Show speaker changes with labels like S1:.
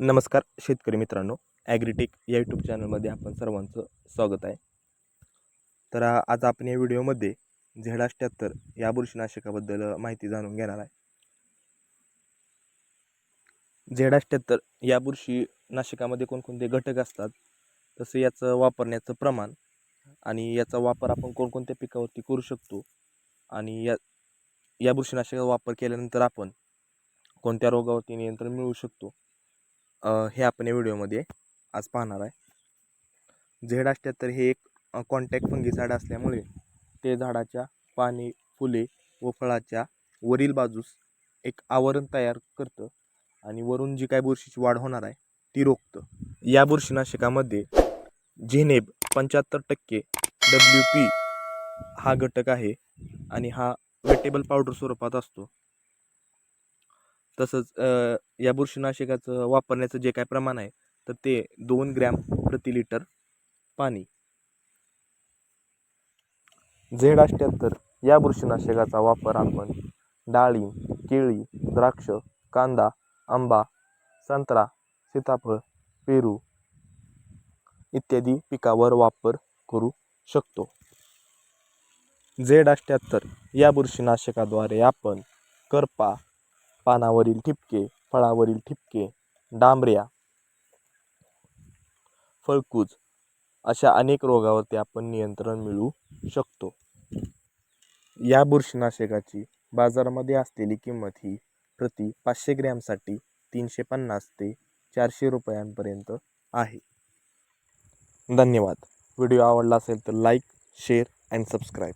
S1: नमस्कार शेतकरी मित्रांनो. ॲग्रीटेक या यूट्यूब चॅनलमध्ये आपण सर्वांचं स्वागत आहे. तर आज आपण या व्हिडिओमध्ये झेड अठ्ठ्याहत्तर या बुरशीनाशकाबद्दल माहिती जाणून घेणार आहे. झेड अठ्ठ्याहत्तर या बुरशीनाशकामध्ये कोणकोणते घटक असतात तसं याचं वापरण्याचं प्रमाण आणि याचा वापर आपण कोणकोणत्या पिकावरती करू शकतो आणि या या बुरशीनाशकाचा वापर केल्यानंतर आपण कोणत्या रोगावरती नियंत्रण मिळवू शकतो हे आपण या व्हिडिओमध्ये आज पाहणार आहे. झेड अष्ट्याहत्तर हे एक कॉन्टॅक्ट फंगी झाड असल्यामुळे ते झाडाच्या पाने फुले व फळाच्या वरील बाजूस एक आवरण तयार करतं आणि वरून जी काय बुरशीची वाढ होणार आहे ती रोखतं. या बुरशीनाशकामध्ये झेनेब पंच्याहत्तर टक्के डब्ल्यू पी हा घटक आहे आणि हा वेटेबल पावडर स्वरूपात असतो. तसंच या बुरशीनाशकाचं वापरण्याचं जे काय प्रमाण आहे तर ते दोन ग्रॅम प्रति लिटर पाणी. झेड अष्ट्याहत्तर या बुरशीनाशकाचा वापर आपण डाळिंब केळी द्राक्ष कांदा आंबा संत्रा सीताफळ पेरू इत्यादी पिकावर वापर करू शकतो. झेड अष्ट्याहत्तर या बुरशीनाशकाद्वारे आपण करपा पानावरील ठिपके फळावरील ठिपके डांबऱ्या फळकूज अशा अनेक रोगावरती आपण नियंत्रण मिळवू शकतो. या बुरशीनाशकाची बाजारामध्ये असलेली किंमत ही प्रति पाचशे ग्रॅमसाठी तीनशे पन्नास ते चारशे रुपयांपर्यंत आहे. धन्यवाद. व्हिडिओ आवडला असेल तर लाईक शेअर अँड सबस्क्राईब.